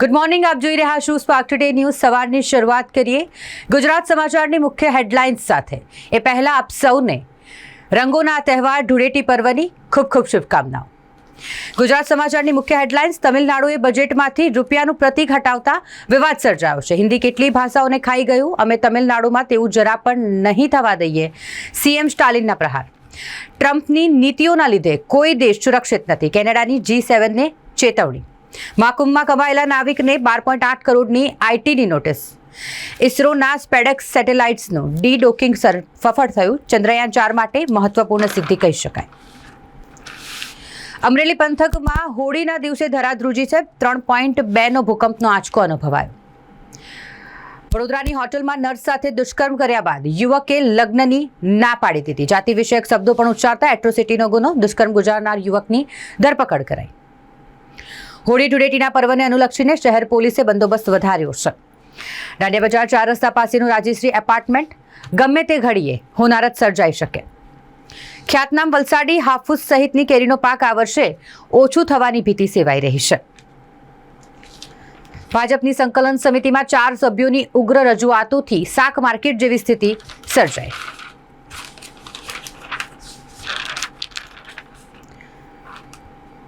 Good morning આપ જોઈ રહ્યા છો સ્પાર્ક ટુડે ન્યૂઝ સવારની શરૂઆત કરીએ ગુજરાત સમાચારની મુખ્ય હેડલાઇન્સ સાથે. એ પહેલાં આપ સૌને રંગોના તહેવાર, ધૂળેટી પર્વની ખૂબ ખૂબ શુભકામનાઓ. ગુજરાત સમાચારની મુખ્ય હેડલાઇન્સ તમિલનાડુએ બજેટમાંથી રૂપિયાનું પ્રતિક હટાવતા વિવાદ સર્જાયો છે. હિન્દી કેટલી ભાષાઓને ખાઈ ગયું? અમે તમિલનાડુમાં તેવું જરા પણ નહીં થવા દઈએ. સીએમ સ્ટાલિનના પ્રહાર. ટ્રમ્પની નીતિઓના લીધે કોઈ દેશ સુરક્ષિત નથી. કેનેડાની જી સેવનને ચેતવણી. મહાકુંભમાં કમાયેલા નાવિકને બાર પોઈન્ટ આઠ કરોડની આઈટીની નોટિસ. ઇસરોના સ્પેડેક્સ સેટેલાઇટ્સનું ડી ડોકિંગ સર, સફળ થયું. ચંદ્રયાન ચાર માટે મહત્વપૂર્ણ સિદ્ધિ કહી શકાય. અમરેલી પંથકમાં હોળીના દિવસે ધરાધ્રુજી છે ત્રણ પોઈન્ટ બેનો ભૂકંપનો આંચકો અનુભવાયો. વડોદરાની હોટલમાં નર્સ સાથે દુષ્કર્મ કર્યા બાદ યુવકે લગ્નની ના પાડી દીધી. જાતિ વિષયક શબ્દો પણ ઉચ્ચારતા એટ્રોસિટીનો ગુનો. દુષ્કર્મ ગુજારનાર યુવકની ધરપકડ કરાઈ. હોળી ધૂળેટીના પર્વને અનુલક્ષીને શહેર પોલીસે બંદોબસ્ત વધાર્યો છે. દાંડિયા બજાર ચાર રસ્તા પાસેનું રાજેશ્રી એપાર્ટમેન્ટ, ગમે તે ઘડીએ હોનારત સર્જાઈ શકે. ખ્યાતનામ વલસાડી હાફૂસ સહિતની કેરીનો પાક આ વર્ષે ઓછું થવાની ભીતિ સેવાઈ રહી છે. ભાજપની સંકલન સમિતિમાં ચાર સભ્યોની ઉગ્ર રજૂઆતોથી શાક માર્કેટ જેવી સ્થિતિ સર્જાઈ.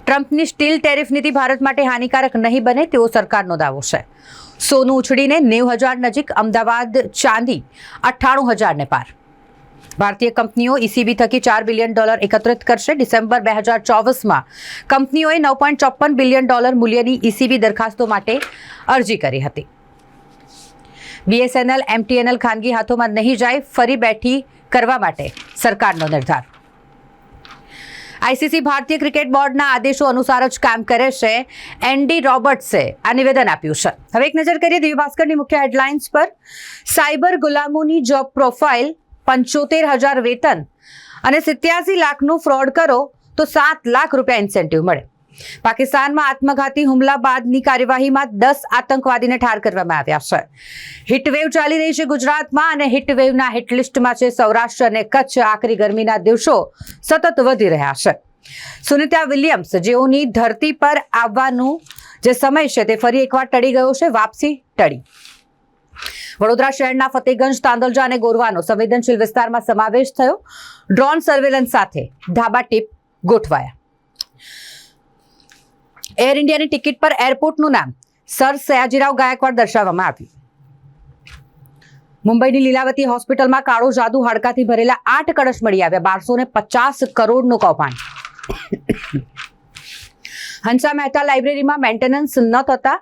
ટ્રમ્પની સ્ટીલ ટેરિફ નીતિ ભારત માટે હાનિકારક નહીં બને તેવો સરકારનો દાવો છે. સોનું ઉછળીને નેવ હજાર નજીક અમદાવાદ, ચાંદી અઠ્ઠાણું હજારને પાર. ભારતીય કંપનીઓ ઈસીબી થકી ચાર બિલિયન ડોલર એકત્રિત કરશે. ડિસેમ્બર બે હજાર ચોવીસમાં કંપનીઓએ નવ પોઈન્ટ ચોપન બિલિયન ડોલર મૂલ્યની ઈસીબી દરખાસ્તો માટે અરજી કરી હતી. બીએસએનએલ, એમટીએનએલ ખાનગી હાથોમાં નહીં જાય, ફરી બેઠી કરવા માટે સરકારનો નિર્ધાર. આઈસીસી ભારતીય ક્રિકેટ બોર્ડના આદેશો અનુસાર જ કામ કરે છે. એન્ડી રોબર્ટ્સે આ નિવેદન આપ્યું છે. હવે એક નજર કરીએ દિવ્ય મુખ્ય હેડલાઇન્સ પર. સાયબર ગુલામોની જોબ પ્રોફાઇલ, પંચોતેર હજાર વેતન અને સિત્યાસી લાખનું ફ્રોડ કરો તો સાત લાખ રૂપિયા ઇન્સેન્ટિવ મળે. પાકિસ્તાનમાં આત્મઘાતી હુમલા બાદની કાર્યવાહીમાં દસ આતંકવાદીને ઠાર કરવામાં આવ્યા છે. હીટવેવ ચાલી રહી છે ગુજરાતમાં અને હીટવેવના હિટલિસ્ટમાં છે સૌરાષ્ટ્ર અને કચ્છ. આકરી ગરમીના દિવસો સતત વધી રહ્યા છે. સુનિતા વિલિયમ્સ, જેઓની ધરતી પર આવવાનું જે સમય છે તે ફરી એકવાર ટળી ગયો છે. વાપસી ટળી. વડોદરા શહેરના ફતેગંજ, તાંદલજા અને ગોરવાનો સંવેદનશીલ વિસ્તારમાં સમાવેશ થયો. ડ્રોન સર્વેલન્સ સાથે ધાબા ટીપ ગોઠવાયા. એર ઇન્ડિયાની ટિકિટ પર એરપોર્ટનું નામ સર સયાજીરાવ ગાયકવાડ દર્શાવવામાં આવ્યું. મુંબઈની લીલાવતી હોસ્પિટલમાં કાળો જાદુ હાડકાથી ભરેલા આઠ કળશ મળી આવ્યા બારસો ને પચાસ કરોડનું કૌભાંડ. હંસા મહેતા લાઇબ્રેરીમાં મેન્ટેનન્સ ન થતા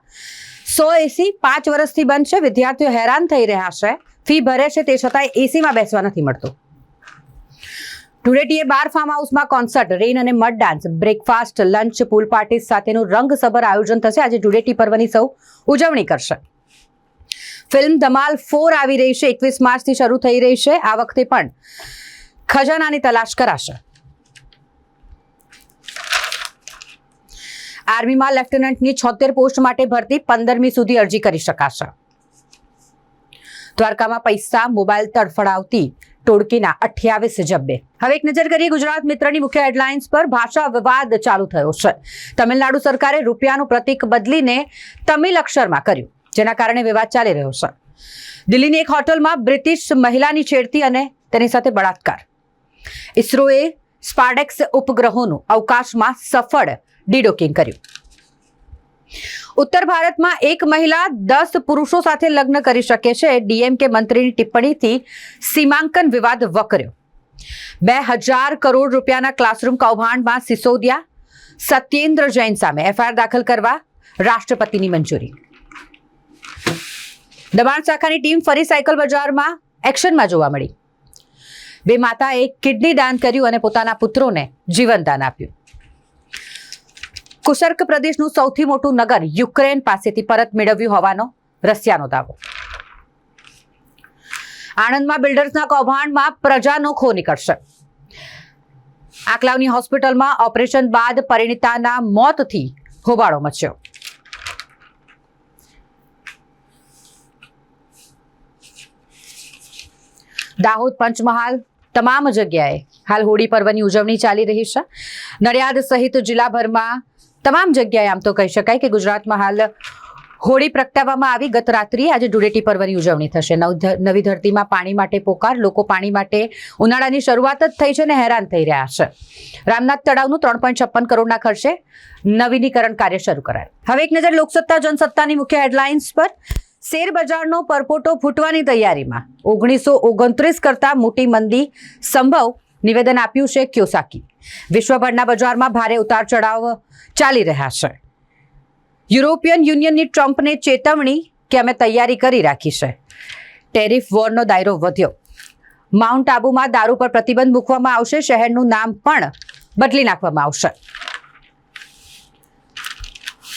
સો એસી પાંચ વર્ષથી બંધ છે, વિદ્યાર્થીઓ હેરાન થઈ રહ્યા છે, ફી ભરે છે, તે છતાંય એસીમાં બેસવા નથી મળતું. ધૂળેટીએ બાર ફાર્મ હાઉસમાં કોન્સર્ટ રેન અને mud dance breakfast lunch pool party સાથેનું રંગસભર આયોજન થશે. આજે ધૂળેટી પર્વની સૌ ઉજવણી કરશે. ફિલ્મ ધમાલ ફોર આવી રહી છે. એકવીસ માર્ચથી શરૂ થઈ રહી છે. આ વખતે પણ ખજાનાની તલાશ કરાશે. આર્મીમાં લેફ્ટનન્ટની છોતેર પોસ્ટ માટે ભરતી પંદરમી સુધી અરજી કરી શકાશે. દ્વારકામાં પૈસા મોબાઈલ તડફડાવતી ટોળકીના અઠ્યાવીસ જબ્બે. હવે એક નજર કરીએ ગુજરાત મિત્રની મુખ્ય હેડલાઇન્સ પર ભાષા વિવાદ ચાલુ થયો છે. તમિલનાડુ સરકારે રૂપિયાનું પ્રતીક બદલીને તમિલ અક્ષરમાં કર્યું, જેના કારણે વિવાદ ચાલી રહ્યો છે. દિલ્હીની એક હોટલમાં બ્રિટિશ મહિલાની છેડતી અને તેની સાથે બળાત્કાર. ઇસરોએ સ્પાર્ડેક્સ ઉપગ્રહોનું અવકાશમાં સફળ ડીડોકિંગ કર્યું. ઉત્તર ભારતમાં એક મહિલા દસ પુરુષો સાથે લગ્ન કરી શકે છે. ડીએમકે મંત્રીની ટિપ્પણીથી સીમાંકન વિવાદ વકર્યો. બે હજાર કરોડ રૂપિયાના ક્લાસરૂમ કૌભાંડમાં સિસોદિયા, સત્યેન્દ્ર જૈન સામે એફઆઈઆર દાખલ કરવા રાષ્ટ્રપતિની મંજૂરી. દબાણ શાખાની ટીમ ફરી સાયકલ બજારમાં એક્શનમાં જોવા મળી. બે માતાએ કિડની દાન કર્યું અને પોતાના પુત્રોને જીવનદાન આપ્યું. કુશર્ક પ્રદેશનું સૌથી મોટું નગર યુક્રેન પાસેથી પરત મેળવ્યું હોવાનો રશિયાનો દાવો. આણંદમાં બિલ્ડર્સના કૌભાંડમાં પ્રજાનો ખો નીકળશે. આકલાવની હોસ્પિટલમાં ઓપરેશન બાદ પરિણીતાના મોતથી હોબાળો મચ્યો. દાહોદ પંચમહાલ, તમામ જગ્યાએ હાલ હોળી પર્વની ઉજવણી ચાલી રહી છે. નડિયાદ સહિત જિલ્લાભરમાં તમામ જગ્યાએ આમ તો કહી શકાય કે ગુજરાતમાં હાલ હોળી પ્રગટાવવામાં આવી. ગત રાત્રિએ આજે ધૂળેટી પર્વની ઉજવણી થશે. નવ નવી ધરતીમાં પાણી માટે પોકાર, લોકો પાણી માટે ઉનાળાની શરૂઆત જ થઈ છે અને હેરાન થઈ રહ્યા છે. રામનાથ તળાવનું ત્રણ પોઈન્ટ છપ્પન કરોડના ખર્ચે નવીનીકરણ કાર્ય શરૂ કરાયું. હવે એક નજર લોકસત્તા, જનસત્તાની મુખ્ય હેડલાઇન્સ પર. શેર બજારનો પરપોટો ફૂટવાની તૈયારીમાં. ઓગણીસો ઓગણત્રીસ કરતા મોટી મંદી સંભવ નિવેદન આપ્યું છે ક્યોસાકી. વિશ્વભરના બજારમાં ભારે ઉતાર ચઢાવ ચાલી રહ્યા છે. યુરોપિયન યુનિયનની ટ્રમ્પને ચેતવણી કે અમે તૈયારી કરી રાખી છે. ટેરિફ વોરનો દાયરો વધ્યો. માઉન્ટ આબુમાં દારૂ પર પ્રતિબંધ મૂકવામાં આવશે, શહેરનું નામ પણ બદલી નાખવામાં આવશે.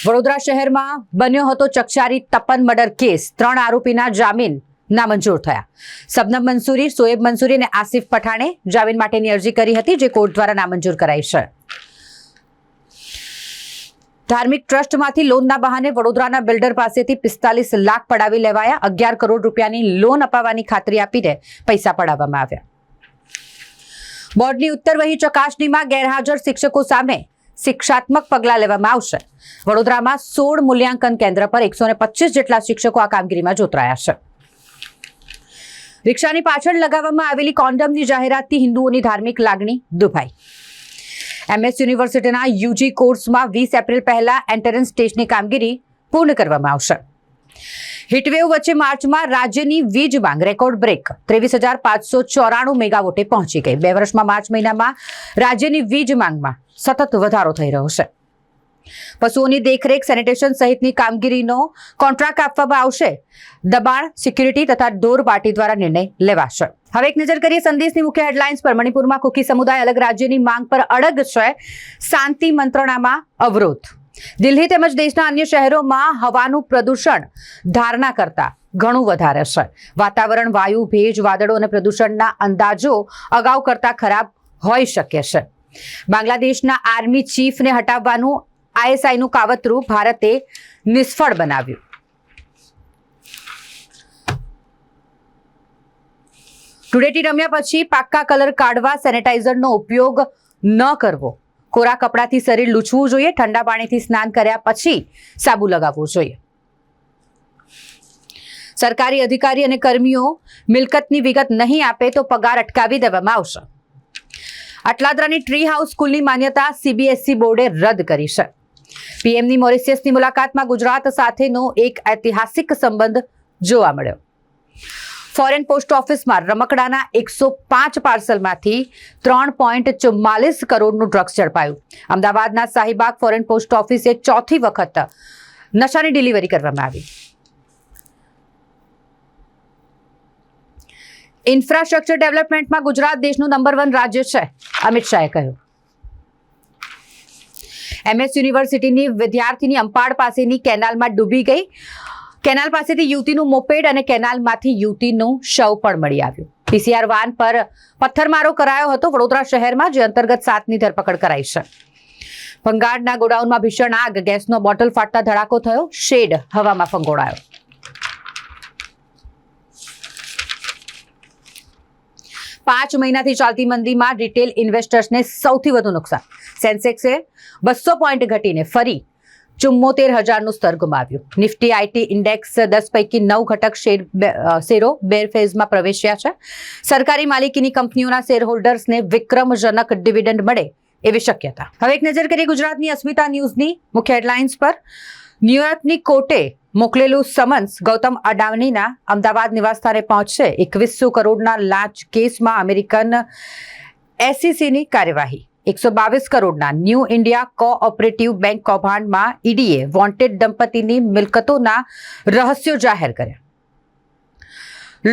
વડોદરા શહેરમાં બન્યો હતો ચકચારી તપન મર્ડર કેસ. ત્રણ આરોપીના જામીન નામંજૂર થયા. સબનમ મંસૂરી, સોએબ મંસૂરી અને આસિફ પઠાણે જામીન માટેની અરજી કરી હતી, જે કોર્ટ દ્વારા નામંજૂર કરાઈ છે. ધાર્મિક ટ્રસ્ટમાંથી લોનના બહાને વડોદરાના બિલ્ડર પાસેથી પિસ્તાલીસ લાખ પડાવી લેવાયા. અગિયાર કરોડ રૂપિયાની લોન અપાવવાની ખાતરી આપીને પૈસા પડાવવામાં આવ્યા. બોર્ડની ઉત્તરવહી ચકાસણીમાં ગેરહાજર શિક્ષકો સામે શિક્ષાત્મક પગલાં લેવામાં આવશે. વડોદરામાં સોળ મૂલ્યાંકન કેન્દ્ર પર એકસો જેટલા શિક્ષકો આ કામગીરીમાં જોતરાયા છે. રિક્ષાની પાછળ લગાવવામાં આવેલી કોન્ડમની જાહેરાતથી હિન્દુઓની ધાર્મિક લાગણી દુભાઈ. એમએસ યુનિવર્સિટીના યુજી કોર્સમાં વીસ એપ્રિલ પહેલા એન્ટરન્સ ટેસ્ટની કામગીરી પૂર્ણ કરવામાં આવશે. હીટવેવ વચ્ચે માર્ચમાં રાજ્યની વીજ માંગ રેકોર્ડ બ્રેક. ત્રેવીસ હજાર પાંચસો ચોરાણું મેગાવોટે પહોંચી ગઈ. બે વર્ષમાં માર્ચ મહિનામાં રાજ્યની વીજ માંગમાં સતત વધારો થઈ રહ્યો છે. પશુઓની દેખરેખ સેનિટેશન સહિતની કામગીરીનો કોન્ટ્રાક્ટ આપવામાં આવશે. દબાણ સિક્યુરિટી તથા ઢોર પાર્ટી દ્વારા નિર્ણય લેવાશે. હવે એક નજર કરીએ સંદેશની મુખ્ય હેડલાઇન્સ પર. મણિપુરમાં કુકી સમુદાય અલગ રાજ્યની માંગ પર અડગ છે. શાંતિ મંત્રણામાં અવરોધ. દિલ્હી તેમજ દેશના અન્ય શહેરોમાં હવાનું પ્રદૂષણ ધારણા કરતા ઘણું વધારે છે. વાતાવરણ, વાયુ, ભેજ, વાદળો અને પ્રદૂષણના અંદાજો અગાઉ કરતા ખરાબ હોઈ શકે છે. બાંગ્લાદેશના આર્મી ચીફને હટાવવાનું આઈએસઆઈનું કાવતરું ભારતે નિષ્ફળ બનાવ્યું. ધૂળેટી રમ્યા પછી પાક્કા કલર કાઢવા સેનેટાઈઝરનો ઉપયોગ ન કરવો. કોરા કપડાથી શરીર લૂછવું જોઈએ, ઠંડા પાણીથી સ્નાન કર્યા પછી સાબુ લગાવવું જોઈએ. સરકારી અધિકારી અને કર્મીઓ મિલકતની વિગત નહીં આપે તો પગાર અટકાવી દેવામાં આવશે. અટલાદરાની ટ્રી હાઉસ સ્કૂલની માન્યતા સીબીએસઈ બોર્ડે રદ કરી છે. પીએમની મોરિશિયસની મુલાકાતમાં ગુજરાત સાથેનો એક ઐતિહાસિક સંબંધ જોવા મળ્યો. ફોરેન પોસ્ટ ઓફિસમાં રમકડાના એકસો પાંચ પાર્સલમાંથી ત્રણ પોઈન્ટ ચુમ્માલીસ કરોડનું ડ્રગ્સ ઝડપાયું. અમદાવાદના શાહીબાગ ફોરેન પોસ્ટ ઓફિસે ચોથી વખત નશાની ડિલિવરી કરવામાં આવી. ઇન્ફ્રાસ્ટ્રક્ચર ડેવલપમેન્ટમાં ગુજરાત દેશનું નંબર વન રાજ્ય છે, અમિત શાહે કહ્યું. એમએસ યુનિવર્સિટીની વિદ્યાર્થીની અંપાડ પાસેની કેનાલમાં ડૂબી ગઈ. કેનાલ પાસેથી યુવતીનું મોપેડ અને કેનાલમાંથી યુવતીનું શવ પણ મળી આવ્યું. પીસીઆર વાન પર પથ્થરમારો કરાયો હતો. વડોદરા શહેરમાં, જે અંતર્ગત સાતની ધરપકડ કરાઈ છે. ભંગાળના ગોડાઉનમાં ભીષણ આગ. ગેસનો બોટલ ફાટતા ધડાકો થયો. શેડ હવામાં ફંગોળાયો. પાંચ મહિનાથી ચાલતી મંદીમાં રિટેલ ઇન્વેસ્ટર્સને સૌથી વધુ નુકસાન. સેન્સેક્સે બસો પોઈન્ટ ઘટીને ફરી ચુમ્મોતેર હજારનું સ્તર ગુમાવ્યું. નિફ્ટી આઈટી ઇન્ડેક્સ દસ પૈકી નવ ઘટક શેર શેરો બેરફેઝમાં પ્રવેશ્યા છે. સરકારી માલિકીની કંપનીઓના શેર હોલ્ડર્સને વિક્રમજનક ડિવિડન્ડ મળે એવી શક્યતા. હવે એક નજર કરીએ ગુજરાતની અસ્મિતા ન્યૂઝની મુખ્ય હેડલાઇન્સ પર. ન્યુયોર્કની કોર્ટે મોકલેલું સમન્સ ગૌતમ અડાણીના અમદાવાદ નિવાસસ્થાને પહોંચશે. એકવીસો કરોડના લાંચ કેસમાં અમેરિકન એસસીસીની કાર્યવાહી. એકસો બાવીસ કરોડના ન્યૂ ઇન્ડિયા કોઓપરેટિવ બેંક કૌભાંડમાં ઈડીએ વોન્ટેડ દંપતીની મિલકતોના રહસ્યો જાહેર કર્યા.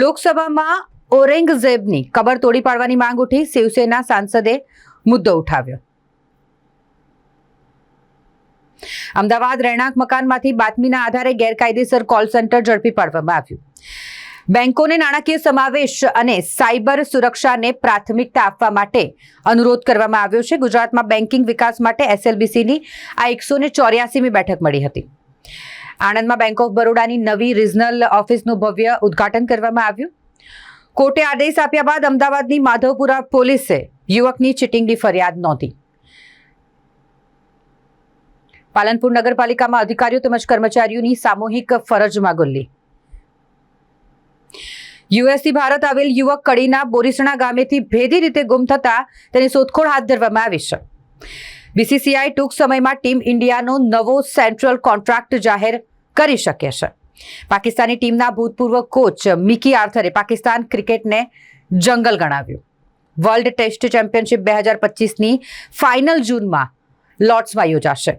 લોકસભામાં ઔરંગઝેબની કબર તોડી પાડવાની માંગ ઉઠી શિવસેના સાંસદે મુદ્દો ઉઠાવ્યો. અમદાવાદ, રહેણાંક મકાનમાંથી બાતમીના આધારે ગેરકાયદેસર કોલ સેન્ટર ઝડપી પાડવામાં આવ્યું. બેંકોને નાણાકીય સમાવેશ અને સાયબર સુરક્ષાને પ્રાથમિકતા આપવા માટે અનુરોધ કરવામાં આવ્યો છે. ગુજરાતમાં બેન્કિંગ વિકાસ માટે એસએલબીસીની આ એકસો ને ચોર્યાસીમી બેઠક મળી હતી. આણંદમાં બેંક ઓફ બરોડાની નવી રિજનલ ઓફિસનું ભવ્ય ઉદ્ઘાટન કરવામાં આવ્યું. કોર્ટે આદેશ આપ્યા બાદ અમદાવાદની માધવપુરા પોલીસે યુવકની ચીટિંગની ફરિયાદ નોંધી. પાલનપુર નગરપાલિકામાં અધિકારીઓ તેમજ કર્મચારીઓની સામૂહિક ફરજમાં ગુલ્લી યુએસથી ભારત આવેલ યુવક કડીના બોરીસણા ગામેથી ભેદી રીતે ગુમ થતા તેની શોધખોળ હાથ ધરવામાં આવી છે. બીસીસીઆઈ ટૂંક સમયમાં ટીમ ઇન્ડિયાનો નવો સેન્ટ્રલ કોન્ટ્રાક્ટ જાહેર કરી શકે છે. પાકિસ્તાની ટીમના ભૂતપૂર્વ કોચ મિકી આર્થરે પાકિસ્તાન ક્રિકેટને જંગલ ગણાવ્યું. વર્લ્ડ ટેસ્ટ ચેમ્પિયનશિપ બે હજાર પચીસની ફાઇનલ જૂનમાં લોર્ડ્સમાં યોજાશે.